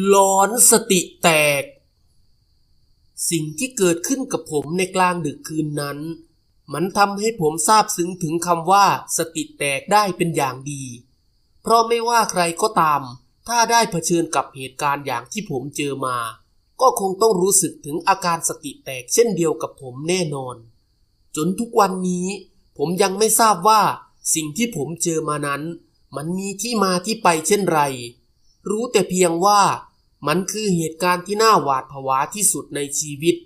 หลอนสติแตก สิ่งที่เกิดขึ้นกับผมในกลางดึกคืนนั้น มันทำให้ผมซาบซึ้งถึงคำว่าสติแตกได้เป็นอย่างดี เพราะไม่ว่าใครก็ตาม ถ้าได้เผชิญกับเหตุการณ์อย่างที่ผมเจอมา ก็คงต้องรู้สึกถึงอาการสติแตกเช่นเดียวกับผมแน่นอน จนทุกวันนี้ ผมยังไม่ทราบว่า สิ่งที่ผมเจอมานั้น มันมีที่มาที่ไปเช่นไร รู้แต่เพียงว่ามันคือเหตุการณ์ที่น่าหวาดผวาที่สุดในชีวิต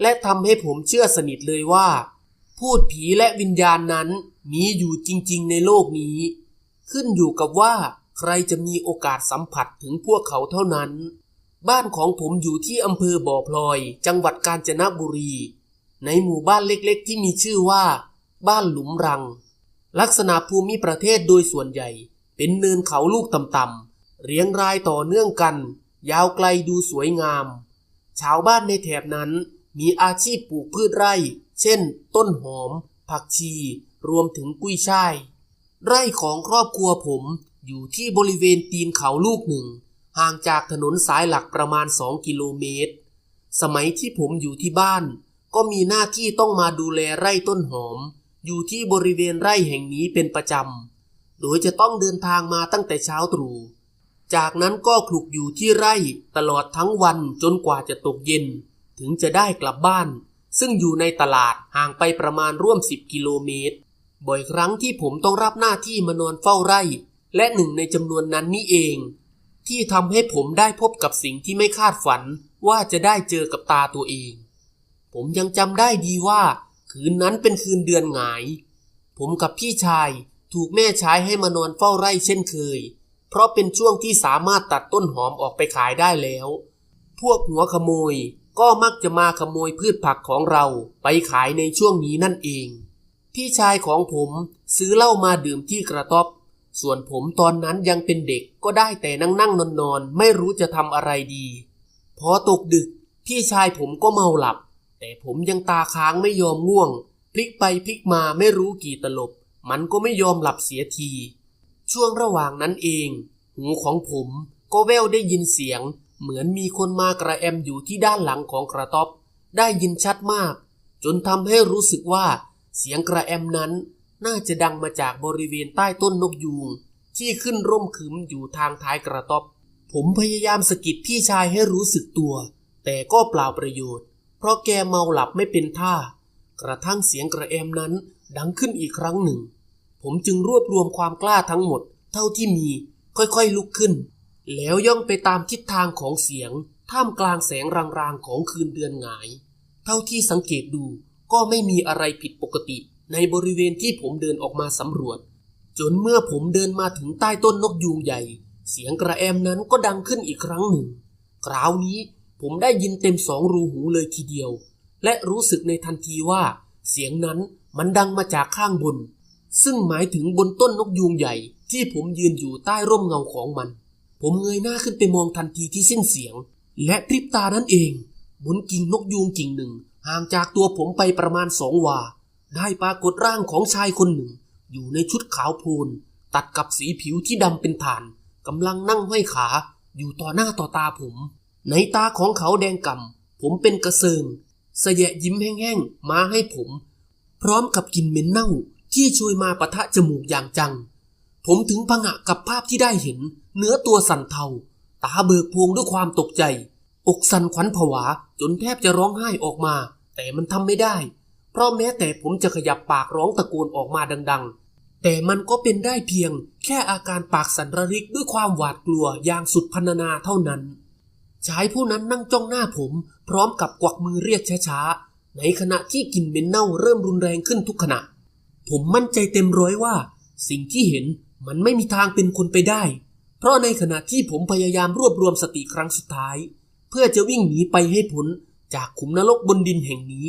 และทำให้ผมเชื่อสนิทเลยว่า พูดผีและวิญญาณนั้นมีอยู่จริง ๆ ในโลกนี้ ขึ้นอยู่กับว่าใครจะมีโอกาสสัมผัสถึงพวกเขาเท่านั้น บ้านของผมอยู่ที่อำเภอบ่อพลอย จังหวัดกาญจนบุรี ในหมู่บ้านเล็กๆ ที่มีชื่อว่า บ้านหลุมรัง ลักษณะภูมิประเทศโดยส่วนใหญ่ เป็นเนินเขาลูกต่ำๆ เรียงรายต่อเนื่องกัน ยาวไกลดูสวยงาม ชาวบ้านในแถบนั้นมีอาชีพปลูกพืชไร่ เช่น ต้นหอม ผักชี รวมถึงกุ้ยช่าย ไร่ของครอบครัวผมอยู่ที่บริเวณตีนเขาลูกหนึ่ง ห่างจากถนนสายหลักประมาณ 2 กิโลเมตร สมัยที่ผมอยู่ที่บ้าน ก็มีหน้าที่ต้องมาดูแลไร่ต้นหอม อยู่ที่บริเวณไร่แห่งนี้เป็นประจำ โดยจะต้องเดินทางมาตั้งแต่เช้าตรู่ จากนั้นก็คลุกอยู่ที่ไร่ตลอดทั้งวันจนกว่าจะตกเย็น ถึงจะได้กลับบ้าน ซึ่งอยู่ในตลาดห่างไปประมาณร่วม 10 กิโลเมตร บ่อยครั้งที่ผมต้องรับหน้าที่มานอนเฝ้าไร่ และหนึ่งในจำนวนนั้นนี่เอง ที่ทำให้ผมได้พบกับสิ่งที่ไม่คาดฝันว่าจะได้เจอกับตาตัวเอง ผมยังจำได้ดีว่า คืนนั้นเป็นคืนเดือนหงาย ผมกับพี่ชายถูกแม่ใช้ให้มานอนเฝ้าไร่เช่นเคย เพราะเป็นช่วงที่สามารถตัดต้นหอมออกไปขายได้แล้ว พวกหัวขโมยก็มักจะมาขโมยพืชผักของเราไปขายในช่วงนี้นั่นเอง พี่ชายของผมซื้อเหล้ามาดื่มที่กระต๊อบ ส่วนผมตอนนั้นยังเป็นเด็กก็ได้แต่นั่งนั่งนอนนอนไม่รู้จะทำอะไรดี พอตกดึก พี่ชายผมก็เมาหลับ แต่ผมยังตาค้างไม่ยอมง่วง พลิกไปพลิกมาไม่รู้กี่ตลบ มันก็ไม่ยอมหลับเสียที ช่วงระหว่างนั้นเอง หูของผมก็แว่วได้ยินเสียง เหมือนมีคนมากระแอมอยู่ที่ด้านหลังของกระต๊อบ ได้ยินชัดมาก จนทำให้รู้สึกว่า เสียงกระแอมนั้นน่าจะดังมาจากบริเวณใต้ต้นนกยูงที่ขึ้นร่มขึมอยู่ทางท้ายกระต๊อบ ผมพยายามสะกิดพี่ชายให้รู้สึกตัว แต่ก็เปล่าประโยชน์ เพราะแกเมาหลับไม่เป็นท่า กระทั่งเสียงกระแอมนั้นดังขึ้นอีกครั้งหนึ่ง ผมจึงรวบรวมความกล้าทั้งหมด เท่าที่มีค่อยๆลุกขึ้น แล้วย่องไปตามทิศทางของเสียง ท่ามกลางแสงรางๆของคืนเดือนหงาย เท่าที่สังเกตดูก็ไม่มีอะไรผิดปกติ ในบริเวณที่ผมเดินออกมาสำรวจ จนเมื่อผมเดินมาถึงใต้ต้นนกยูงใหญ่ เสียงกระแอมนั้นก็ดังขึ้นอีกครั้งหนึ่ง คราวนี้ผมได้ยินเต็มสองรูหูเลยทีเดียว และรู้สึกในทันทีว่า เสียงนั้นมันดังมาจากข้างบน ซึ่งหมายถึงบนต้นนกยูงใหญ่ที่ผมยืนอยู่ใต้ร่มเงาของมัน ผมเงยหน้าขึ้นไปมองทันทีที่สิ้นเสียง และพริบตานั้นเอง บนกิ่งนกยูงกิ่งหนึ่ง ห่างจากตัวผมไปประมาณสองวา ได้ปรากฏร่างของชายคนหนึ่ง อยู่ในชุดขาวโพลน ตัดกับสีผิวที่ดำเป็นฐานกำลังนั่งห้อยขา อยู่ต่อหน้าต่อตาผม ในตาของเขาแดงก่ำผมเป็นกระเซิงเสยะยิ้มแห้งๆมาให้ผม พร้อมกับกลิ่นเหม็นเน่า ที่โชยมาปะทะจมูกอย่างจัง ผมถึงผงะกับภาพที่ได้เห็น เนื้อตัวสั่นเทา ตาเบิกโพลงด้วยความตกใจ อกสั่นขวัญผวาจนแทบจะร้องไห้ออกมา แต่มันทำไม่ได้ เพราะแม้แต่ผมจะขยับปากร้องตะโกนออกมาดัง ๆ แต่มันก็เป็นได้เพียง แค่อาการปากสั่นระริกด้วยความหวาดกลัวอย่างสุดพรรณนาเท่านั้นชายผู้นั้นนั่งจ้องหน้าผมพร้อมกับกวักมือเรียกช้าๆ ในขณะที่กลิ่นเหม็นเน่าเริ่มรุนแรงขึ้นทุกขณะ ผมมั่นใจเต็มร้อยว่า สิ่งที่เห็นมันไม่มีทางเป็นคนไปได้ เพราะในขณะที่ผมพยายามรวบรวมสติครั้งสุดท้าย เพื่อจะวิ่งหนีไปให้พ้นจากขุมนรกบนดินแห่งนี้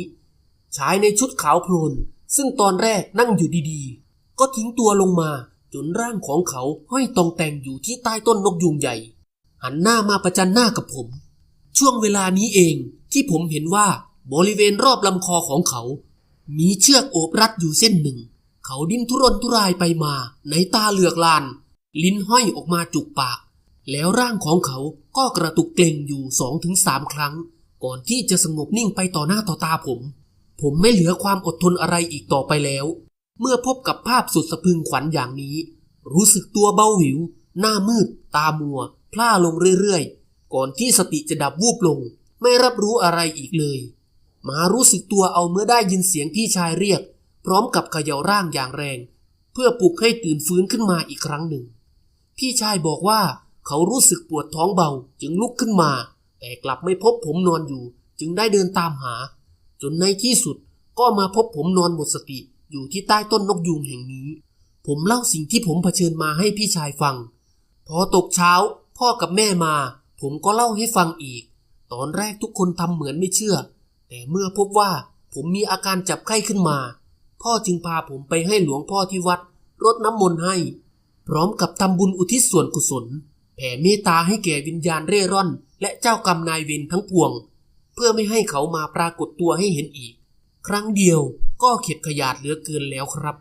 ชายในชุดขาวโพลน ซึ่งตอนแรกนั่งอยู่ดีๆ ก็ทิ้งตัวลงมาจนร่างของเขาห้อยตองแต่งอยู่ที่ใต้ต้นนกยูงใหญ่ หันหน้ามาประจันหน้ากับผม ช่วงเวลานี้เองที่ผมเห็นว่าบริเวณรอบลำคอของเขา มีเชือกโอบรัดอยู่เส้นหนึ่ง เขาดิ้นทุรนทุรายไปมา ในตาเหลือกลาน ลิ้นห้อยออกมาจุกปาก แล้วร่างของเขาก็กระตุกเกร็งอยู่สองถึงสามครั้ง ก่อนที่จะสงบนิ่งไปต่อหน้าต่อตาผม ผมไม่เหลือความอดทนอะไรอีกต่อไปแล้ว เมื่อพบกับภาพสุดสะพึงขวัญอย่างนี้ รู้สึกตัวเบาหวิว หน้ามืด ตามัว พล่าลงเรื่อยๆ ก่อนที่สติจะดับวูบลง ไม่รับรู้อะไรอีกเลย มารู้สึกตัวเอาเมื่อได้ยินเสียงพี่ชายเรียก พร้อมกับเขย่าร่างอย่างแรง เพื่อปลุกให้ตื่นฟื้นขึ้นมาอีกครั้งหนึ่ง พี่ชายบอกว่าเขารู้สึกปวดท้องเบาจึงลุกขึ้นมา แต่กลับไม่พบผมนอนอยู่ จึงได้เดินตามหา จนในที่สุดก็มาพบผมนอนหมดสติอยู่ที่ใต้ต้นนกยูงแห่งนี้ ผมเล่าสิ่งที่ผมเผชิญมาให้พี่ชายฟัง พอตกเช้า พ่อกับแม่มา ผมก็เล่าให้ฟังอีก ตอนแรกทุกคนทำเหมือนไม่เชื่อ แต่เมื่อพบว่าผมมีอาการจับไข้ขึ้นมา พ่อจึงพาผมไปให้หลวงพ่อที่วัดรดน้ำมนต์ให้ พร้อมกับทำบุญอุทิศส่วนกุศล แผ่เมตตาให้แก่วิญญาณเร่ร่อน และเจ้ากรรมนายเวรทั้งปวง เพื่อไม่ให้เขามาปรากฏตัวให้เห็นอีก ครั้งเดียวก็เข็ดขยาดเหลือเกินแล้วครับ